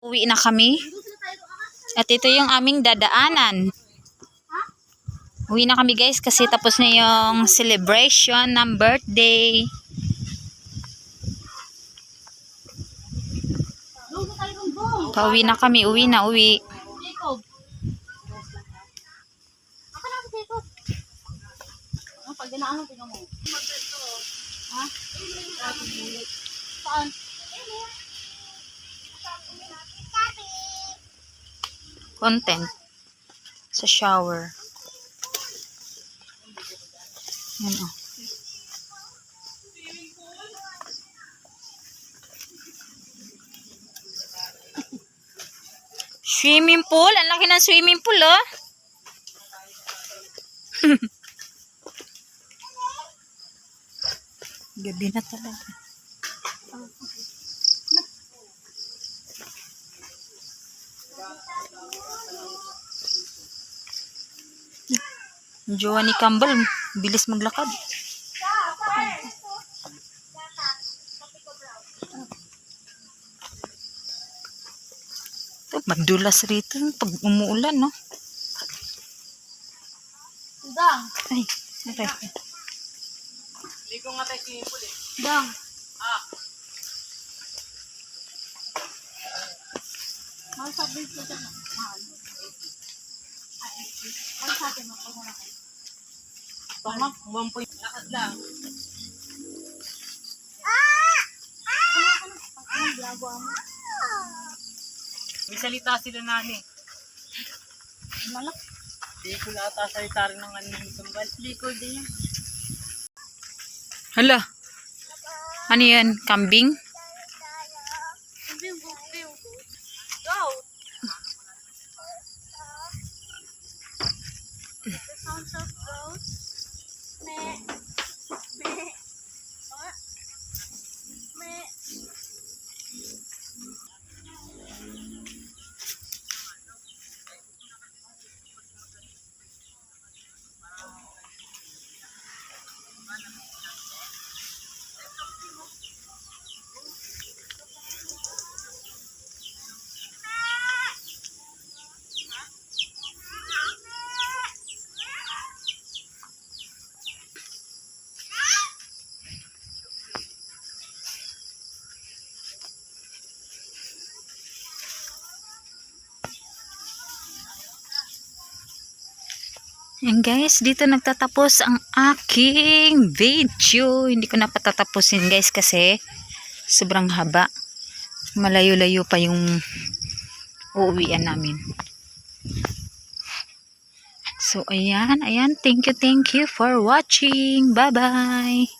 Uwi na kami. At ito yung aming dadaanan. Uwi na kami guys kasi tapos na yung celebration ng birthday. Pauwi na kami, uwi na, uwi. Pag dinaan mo, tingnan mo. Ha? Saan? Content. Sa shower. Yan oh. Swimming pool? Ang laki ng swimming pool, oh. Gabi na talaga. Ni Campbell, bilis maglakad. Ito, madulas rito pag umuulan, no? Dang. Ay, okay. Dang. Mahal sa bilis ko dyan. Mahal. Ay, Mahal sa atin, mahal mo na kayo. Tama, one point lakad lang. Ang ginagawa mo. May salita sila nani. Malak. Hindi ko nata salita rin ng ano ng tumbal. Record din yan. Hala. Ano yan? Kambing? Go! The sounds of goats. Meh. Meh. What? Meh. And guys, dito nagtatapos ang aking video. Hindi ko na patatapusin guys kasi sobrang haba. Malayo-layo pa yung uuwian namin. So, ayan, ayan. Thank you, thank you for watching. Bye-bye.